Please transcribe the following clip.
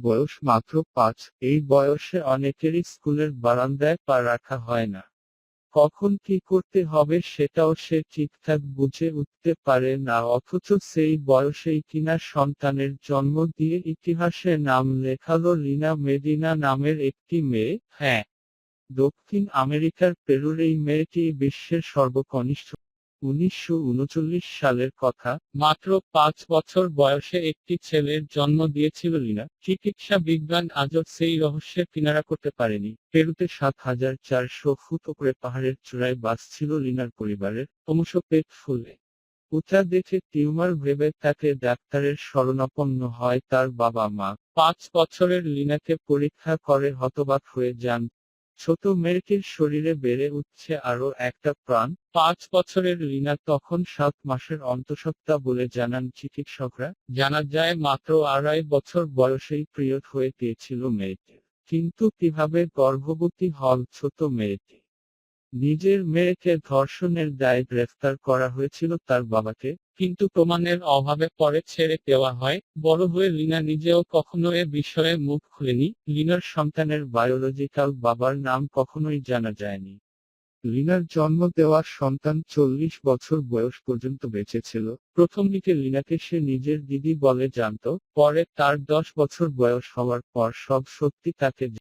বয়স মাত্র পাঁচ। এই বয়সে অনেকেরই স্কুলের বারান্দায় পা রাখা হয় না। কখন কি করতে হবে সেটাও সে ঠিকঠাক বুঝে উঠতে পারে না, অথচ সেই বয়সেই কিনা সন্তানের জন্ম দিয়ে ইতিহাসে নাম লেখালো লিনা মেডিনা নামের একটি মেয়ে। হ্যাঁ দক্ষিণ আমেরিকার পেরুর এই মেয়েটি বিশ্বের সর্বকনিষ্ঠ উনিশশো উনচল্লিশ সালের কথা, মাত্র পাঁচ বছর বয়সে একটি ছেলের জন্ম দিয়েছিল লিনা। চিকিৎসা বিজ্ঞান আজও সেই রহস্যের কিনারা করতে পারেনি। পেরুতে সাত হাজার চারশো ফুট ওপরে পাহাড়ের চূড়ায় বাস ছিল লিনার পরিবারের ক্রমশ পেট ফুলে। উঠা দেখে টিউমার ভেবে তাকে ডাক্তারের শরণাপন্ন হয় তার বাবা মা। পাঁচ বছরের লিনাকে পরীক্ষা করে হতবাক হয়ে যান ছোট মেয়েটির শরীরে বেড়ে উঠছে আরও একটা প্রাণ। পাঁচ বছরের লিনা তখন সাত মাসের অন্তঃসত্ত্বা বলে জানান চিকিৎসকরা। জানা যায় মাত্র আড়াই বছর বয়সেই প্রিয় হয়ে গিয়েছিল মেয়েটির কিন্তু কীভাবে গর্ভবতী হল ছোট মেয়েটি? নিজের মেয়েকে ধর্ষণের দায়ে গ্রেফতার করা হয়েছিল তার বাবাকে, কিন্তু প্রমাণের অভাবে পরে ছেড়ে দেওয়া হয়। বড় হয়ে লিনা নিজেও কখনো এ বিষয়ে মুখ খুলেনি। লিনার সন্তানের বায়োলজিক্যাল বাবার নাম কখনোই জানা যায়নি। লিনার জন্ম দেওয়া সন্তান চল্লিশ বছর বয়স পর্যন্ত বেঁচে ছিল প্রথম দিকে লিনাকে সে নিজের দিদি বলে জানত, পরে তার দশ বছর বয়স হওয়ার পর সব সত্যি তাকে